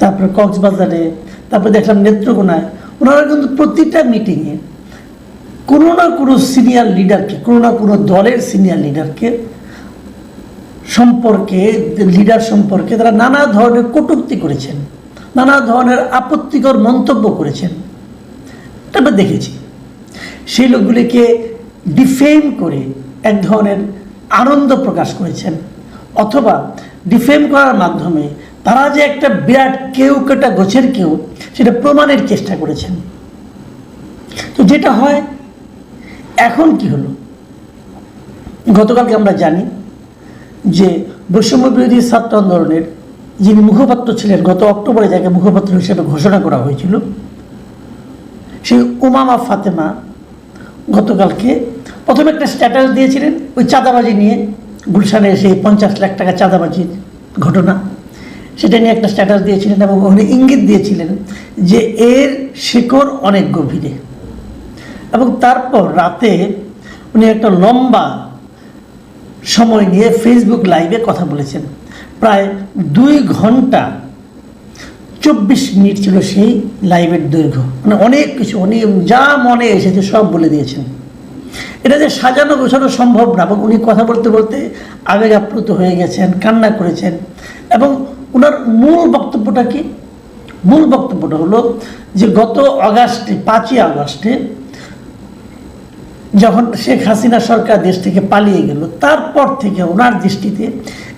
তারপরে কক্সবাজারে, তারপরে দেখলাম নেত্রকোনায়। ওনারা কিন্তু প্রতিটা মিটিংয়ে কোনো না কোনো সিনিয়র লিডারকে কোনো না কোনো দলের সিনিয়র লিডারকে সম্পর্কে লিডার সম্পর্কে তারা নানা ধরনের কটূক্তি করেছেন, নানা ধরনের আপত্তিকর মন্তব্য করেছেন। আমরা দেখেছি, সেই লোকগুলিকে ডিফেম করে এক ধরনের আনন্দ প্রকাশ করেছেন, অথবা ডিফেম করার মাধ্যমে তারা যে একটা বিরাট কেউ কেটা গোছের কেউ, সেটা প্রমাণের চেষ্টা করেছেন। তো যেটা হয়, এখন কি হলো? গতকালকে আমরা জানি যে বৈষম্য বিরোধী ছাত্র আন্দোলনের যিনি মুখপাত্র ছিলেন, গত অক্টোবরে যাকে মুখপাত্র হিসেবে ঘোষণা করা হয়েছিল, সেই উমামা ফাতেমা গতকালকে প্রথমে একটা স্ট্যাটাস দিয়েছিলেন, ওই চাঁদাবাজি নিয়ে গুলশানে সেই পঞ্চাশ লাখ টাকা চাঁদাবাজির ঘটনা। সেটা নিয়ে একটা স্ট্যাটাস দিয়েছিলেন এবং ওখানে ইঙ্গিত দিয়েছিলেন যে এর শিকড় অনেক গভীরে। এবং তারপর রাতে উনি একটা লম্বা সময় নিয়ে ফেসবুক লাইভে কথা বলেছেন। প্রায় দুই ঘণ্টা চব্বিশ মিনিট ছিল সেই লাইভের দৈর্ঘ্য। মানে অনেক কিছু উনি যা মনে এসেছে সব বলে দিয়েছেন। এটা যে সাজানো গোছানো সম্ভব না, এবং উনি কথা বলতে বলতে আবেগ আপ্লুত হয়ে গেছেন, কান্না করেছেন, এবং ওনার মূল বক্তব্যটা কি? মূল বক্তব্যটা হলো যে গত অগাস্টে, পাঁচই আগস্টে যখন শেখ হাসিনা সরকার দেশ থেকে পালিয়ে গেল, তারপর থেকে ওনার দৃষ্টিতে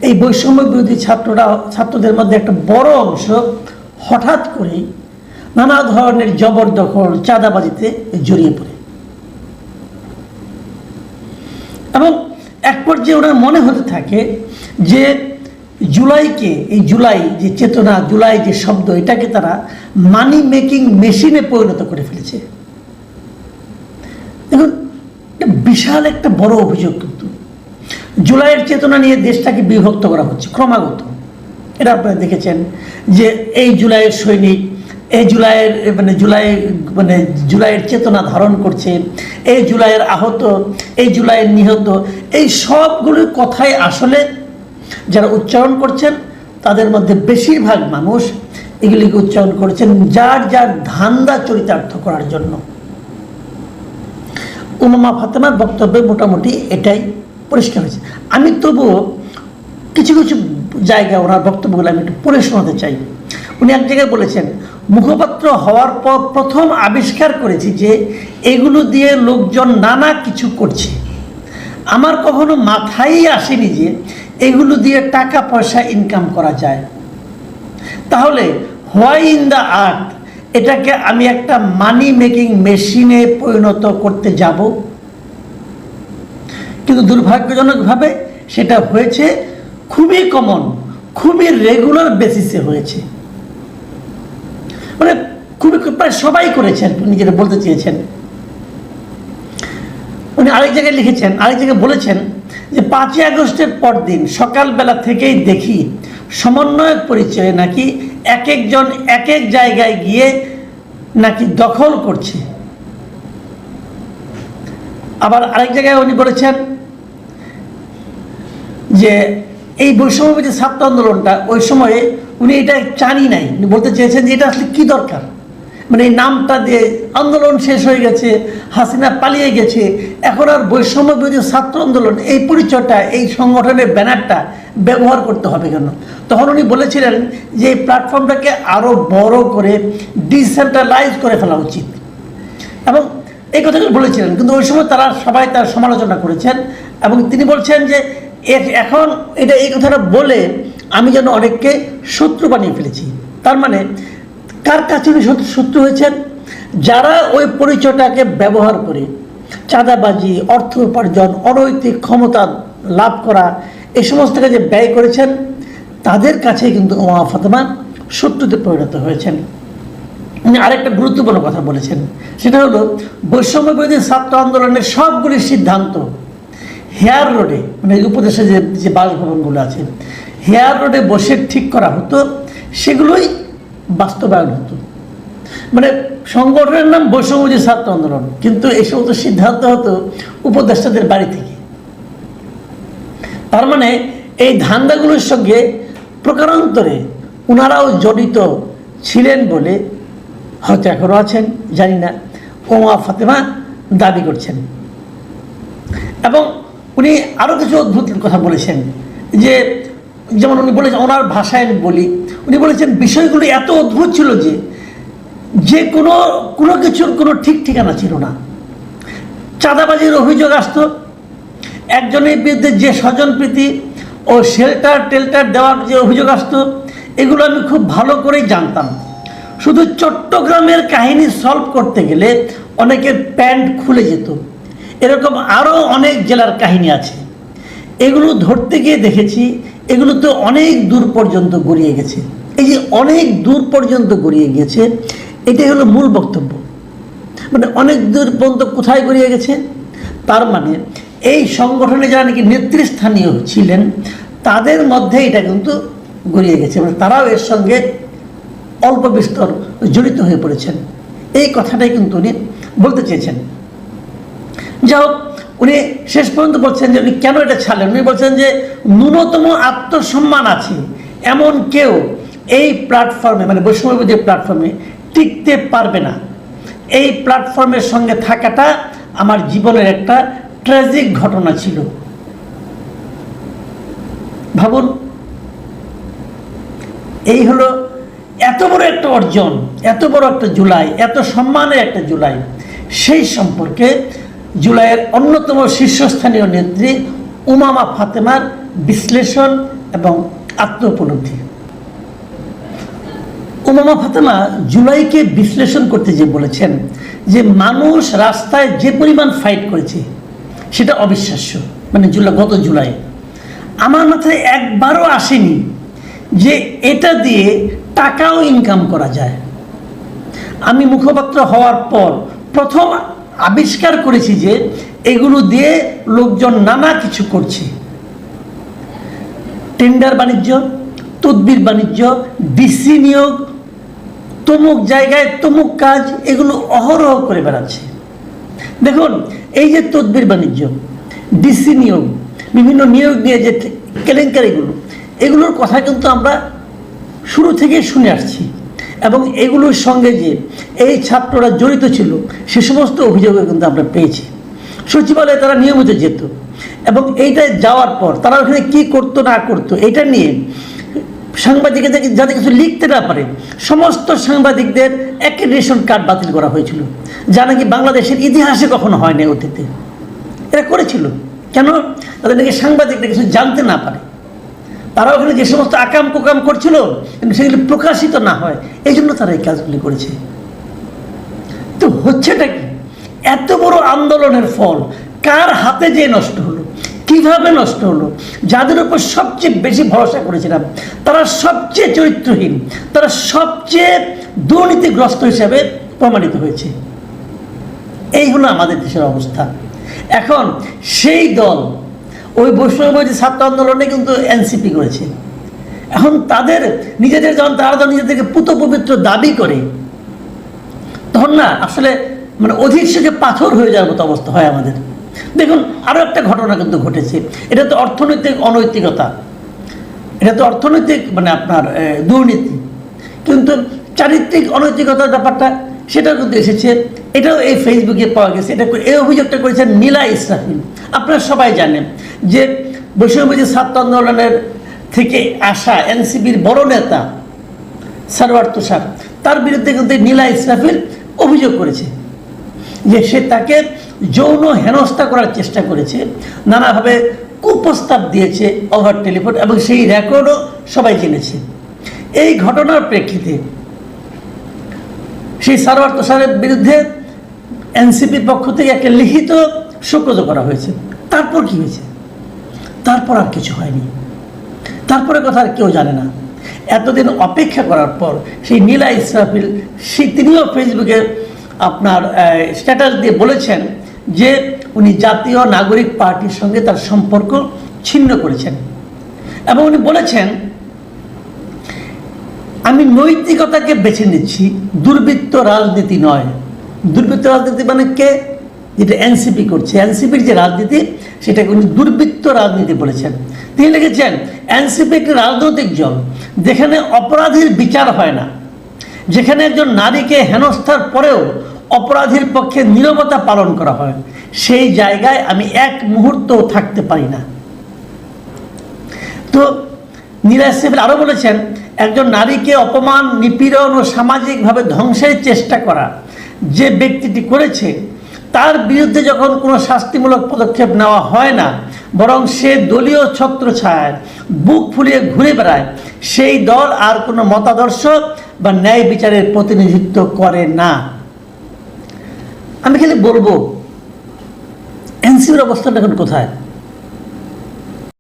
এই বৈষম্য বিরোধী ছাত্ররা, ছাত্রদের মধ্যে একটা বড় অংশ হঠাৎ করে নানা ধরনের জবরদখল, চাঁদাবাজিতে জড়িয়ে পড়ে। এবং এক পর্যায়ে ওনার মনে হতে থাকে যে জুলাইকে, এই জুলাই যে চেতনা, জুলাই যে শব্দ, এটাকে তারা মানি মেকিং মেশিনে পরিণত করে ফেলেছে। দেখুন বিশাল একটা বড় অভিযোগ কিন্তু। জুলাইয়ের চেতনা নিয়ে দেশটাকে বিভক্ত করা হচ্ছে, ক্রমাগত। এটা আপনারা দেখেছেন যে এই জুলাইয়ের সৈনিক, এই জুলাইয়ের মানে জুলাই মানে জুলাইয়ের চেতনা ধারণ করছে, এই জুলাইয়ের আহত, এই জুলাইয়ের নিহত, এই সবগুলোর কথাই আসলে যারা উচ্চারণ করছেন, তাদের মধ্যে বেশিরভাগ মানুষ এগুলিকে উচ্চারণ করছেন যার যার ধান্দা চরিতার্থ করার জন্য। উমামা ফাতেমার বক্তব্যে মোটামুটি এটাই পরিষ্কার হয়েছে। আমি তবুও কিছু কিছু জায়গায় ওনার বক্তব্যগুলো আমি একটু পড়ে শোনাতে চাই। উনি এক জায়গায় বলেছেন, মুখপাত্র হওয়ার পর প্রথম আবিষ্কার করেছি যে এগুলো দিয়ে লোকজন নানা কিছু করছে। আমার কখনো মাথায় আসেনি যে এগুলো দিয়ে টাকা, পয়সা ইনকাম করা যায়। তাহলে হোয়াই ইন দ্য আর্ট এটাকে আমি একটা মানি মেকিং মেশিনে পরিণত করতে যাব? কিন্তু দুর্ভাগ্যজনকভাবে সেটা হয়েছে খুবই কমন খুবই রেগুলার বেসিসে হয়েছে। মানে খুবই প্রায় সবাই করেছেন যেটা বলতে চেয়েছেন। উনি আরেক জায়গায় লিখেছেন, আরেক জায়গায় বলেছেন যে পাঁচই আগস্টের পর দিন সকালবেলা থেকেই দেখি সমন্বয়ক পরিচয়ে নাকি এক একজন এক এক জায়গায় গিয়ে নাকি দখল করছে। আবার আরেক জায়গায় উনি বলেছেন যে এই বৈষম্যবিধি ছাত্র আন্দোলনটা ওই সময়ে উনি এটা চানই নাই। বলতে চেয়েছেন যে এটা আসলে কী দরকার? মানে এই নামটা দিয়ে আন্দোলন শেষ হয়ে গেছে, হাসিনা পালিয়ে গেছে। এখন আর বৈষম্য বিরোধী ছাত্র আন্দোলন, এই পরিচয়টা, এই সংগঠনের ব্যানারটা ব্যবহার করতে হবে কেন? তখন উনি বলেছিলেন যে এই প্ল্যাটফর্মটাকে আরও বড় করে, ডিসেন্ট্রালাইজ করে ফেলা উচিত। এবং এই কথাগুলো বলেছিলেন, কিন্তু ওই সময় তারা সবাই তার সমালোচনা করেছেন এবং তিনি বলছেন যে এখন এটা, এই কথাটা বলে আমি যেন অনেককে শত্রু বানিয়ে ফেলেছি। তার মানে কার কাছে শত্রু হয়েছেন? যারা ওই পরিচয়টাকে ব্যবহার করে চাঁদাবাজি, অর্থ উপার্জন, অনৈতিক ক্ষমতা লাভ করা, এ সমস্ত কাজে ব্যয় করেছেন, তাদের কাছে কিন্তু ওমা ফাতেমা শত্রুতে পরিণত হয়েছেন। উনি আরেকটা গুরুত্বপূর্ণ কথা বলেছেন। সেটা হলো, বৈষম্য বিরোধী ছাত্র আন্দোলনের সবগুলি সিদ্ধান্ত হেয়ার রোডে মানে উপদেশে যে যে বাসভবনগুলো আছে, হেয়ার রোডে বসে ঠিক করা হতো, সেগুলোই বাস্তবায়ন হতো। মানে সংগঠনের নাম বৈষম্যজী ছাত্র আন্দোলন। কিন্তু এই সমস্ত সিদ্ধান্ত হতো উপদেষ্টাদের বাড়ি থেকে। তার মানে এই ধান্দাগুলোর সঙ্গে প্রকারান্তরে ওনারাও জড়িত ছিলেন বলে হয়তো এখনও আছেন, জানি না। ওমা ফাতেমা দাবি করছেন। এবং উনি আরও কিছু অদ্ভুত কথা বলেছেন যে যেমন উনি বলেছেন, ওনার ভাষায় বলি, উনি বলেছেন, বিষয়গুলি এত অদ্ভুত ছিল যে যে কোনো কোনো কিছুর কোনো ঠিক ঠিকানা ছিল না। চাঁদাবাজির অভিযোগ আসতো, একজনের বিরুদ্ধে যে স্বজনপ্রীতি ও শেল্টার টেল্টার দেওয়ার যে অভিযোগ আসতো, এগুলো আমি খুব ভালো করেই জানতাম। শুধু চট্টগ্রামের কাহিনী সলভ করতে গেলে অনেকের প্যান্ট খুলে যেত। এরকম আরও অনেক জেলার কাহিনী আছে। এগুলো ধরতে গিয়ে দেখেছি এগুলো তো অনেক দূর পর্যন্ত গড়িয়ে গেছে। এই যে অনেক দূর পর্যন্ত গড়িয়ে গিয়েছে এটাই হলো মূল বক্তব্য। মানে অনেক দূর পর্যন্ত কোথায় গড়িয়ে গেছে? তার মানে এই সংগঠনে যারা নাকি নেতৃস্থানীয় ছিলেন, তাদের মধ্যে এটা কিন্তু গড়িয়ে গেছে। মানে তারাও এর সঙ্গে অল্প বিস্তর জড়িত হয়ে পড়েছেন। এই কথাটাই কিন্তু উনি বলতে চেয়েছেন। যাই হোক উনি শেষ পর্যন্ত বলছেন যে, উনি কেন এটা ছাড়লেন? উনি বলছেন যে, ন্যূনতম আত্মসম্মান আছে এমন কেউ এই প্ল্যাটফর্মে মানে বৈষম্যবিধি প্ল্যাটফর্মে টিকতে পারবে না। এই প্ল্যাটফর্মের সঙ্গে থাকাটা আমার জীবনের একটা ট্র্যাজিক ঘটনা ছিল। ভাবুন, এই হলো এত বড় একটা অর্জন, এত বড় একটা জুলাই, এত সম্মানের একটা জুলাই। সেই সম্পর্কে জুলাইয়ের অন্যতম শীর্ষস্থানীয় নেত্রী উমামা ফাতেমার বিশ্লেষণ এবং আত্ম উপলব্ধি উমামা ফাতেমা জুলাইকে বিশ্লেষণ করতে যে বলেছেন যে মানুষ রাস্তায় যে পরিমাণ ফাইট করেছে, সেটা অবিশ্বাস্য। মানে জুলাই, গত জুলাই। আমার মাথায় একবারও আসেনি যে এটা দিয়ে টাকাও ইনকাম করা যায়। আমি মুখপাত্র হওয়ার পর প্রথম আবিষ্কার করেছি যে এগুলো দিয়ে লোকজন নানা কিছু করছে। টেন্ডার বাণিজ্য, তদবির বাণিজ্য, ডিসি নিয়োগ, তমুক জায়গায় তমুক কাজ, এগুলো অহরহ করে বেড়াচ্ছে। দেখুন, এই যে তদবির বাণিজ্য, ডিসি নিয়োগ, বিভিন্ন নিয়োগ নিয়ে যে কেলেঙ্কারিগুলো, এগুলোর কথা কিন্তু আমরা শুরু থেকে শুনে আসছি। এবং এগুলোর সঙ্গে যে এই ছাত্ররা জড়িত ছিল, সে সমস্ত অভিযোগও কিন্তু আমরা পেয়েছি। সচিবালয়ে তারা নিয়মিত যেত এবং এইটায় যাওয়ার পর তারা ওখানে কি করতো, না করতো, এটা নিয়ে সাংবাদিকদের যাতে কিছু লিখতে না পারে, সমস্ত সাংবাদিকদের অ্যাক্রেডিটেশন কার্ড বাতিল করা হয়েছিল, যা নাকি বাংলাদেশের ইতিহাসে কখনো হয়নি অতীতে। এরা করেছিল। কেন? তাদের নাকি সাংবাদিকরা কিছু জানতে না পারে। তারা ওখানে যে সমস্ত আকাম কুকাম করছিল সেগুলি প্রকাশিত না হয় এই জন্য তারা এই কাজগুলি করেছে। তো হচ্ছেটা কি? এত বড় আন্দোলনের ফল, কার হাতে যে নষ্ট হলো, কীভাবে নষ্ট হলো, যাদের উপর সবচেয়ে বেশি ভরসা করেছিলাম, তারা সবচেয়ে চরিত্রহীন, তারা সবচেয়ে দুর্নীতিগ্রস্ত হিসাবে প্রমাণিত হয়েছে। এই হলো আমাদের দেশের অবস্থা। এখন সেই দল ওই বৈষ্ণববাদী ছাত্র আন্দোলনে কিন্তু এনসিপি করেছে। এখন তাদের নিজেদের যখন তারা যখন নিজেদেরকে পুত পবিত্র দাবি করে, তখন না আসলে মানে অধিক সুখে পাথর হয়ে যাওয়ার মতো অবস্থা হয় আমাদের। দেখুন আরও একটা ঘটনা কিন্তু ঘটেছে। এটা তো অর্থনৈতিক অনৈতিকতা। এটা তো অর্থনৈতিক মানে আপনার দুর্নীতি। কিন্তু চারিত্রিক অনৈতিকতার ব্যাপারটা সেটাও কিন্তু এসেছে, এটাও এই ফেসবুকে পাওয়া গেছে, এটা এই অভিযোগটা করেছেন নীলা ইসরাফিল। আপনারা সবাই জানেন যে বৈষম্যবাদী ছাত্র আন্দোলনের থেকে আসা এনসিবির বড় নেতা সারওয়ার তুষার, তার বিরুদ্ধে কিন্তু নীলা ইসরাফিল অভিযোগ করেছে যে সে তাকে যৌন হেনস্থা করার চেষ্টা করেছে, নানাভাবে কুপ্রস্তাব দিয়েছে ওভার টেলিফোন এবং সেই রেকর্ডও সবাই জেনেছে। এই ঘটনার প্রেক্ষিতে সেই সারোয়ার তুষারের বিরুদ্ধে এনসিপির পক্ষ থেকে একটা লিখিত সুপ্রত করা হয়েছে। তারপর কি হয়েছে? তারপর আর কিছু হয়নি। তারপরে কথা আর কেউ জানে না। এতদিন অপেক্ষা করার পর সেই নীলা ইসরাফিল, সেই তিনিও ফেসবুকে আপনার স্ট্যাটাস দিয়ে বলেছেন যে উনি জাতীয় নাগরিক পার্টির সঙ্গে তার সম্পর্ক ছিন্ন করেছেন। এবং উনি বলেছেন আমি নৈতিকতাকে বেছে নিচ্ছি, দুর্বৃত্ত রাজনীতি নয়। দুর্বৃত্ত রাজনীতি মানে কে? যেটা এনসিপি করছে। এনসিপির যে রাজনীতি, সেটাকে উনি দুর্বৃত্ত রাজনীতি বলেছেন। তিনি লিখেছেন, এনসিপি একটি রাজনৈতিক দল, যেখানে অপরাধীর বিচার হয় না। যেখানে একজন নারীকে হেনস্থার পরেও অপরাধীর পক্ষে নীরবতা পালন করা হয়। সেই জায়গায় আমি এক মুহূর্তও থাকতে পারি না। তো সেফিল আরও বলেছেন, একজন নারীকে অপমান, নিপীড়ন ও সামাজিকভাবে ধ্বংসের চেষ্টা করা যে ব্যক্তিটি করেছে, তার বিরুদ্ধে যখন কোনো শাস্তিমূলক পদক্ষেপ নেওয়া হয় না, বরং সে দলীয় ছত্রছায়ায় বুক ফুলিয়ে ঘুরে বেড়ায়, সেই দল আর কোনো মতাদর্শ বা ন্যায় বিচারের প্রতিনিধিত্ব করে না। আমি খালি বলব এনসিপির অবস্থান এখন কোথায়?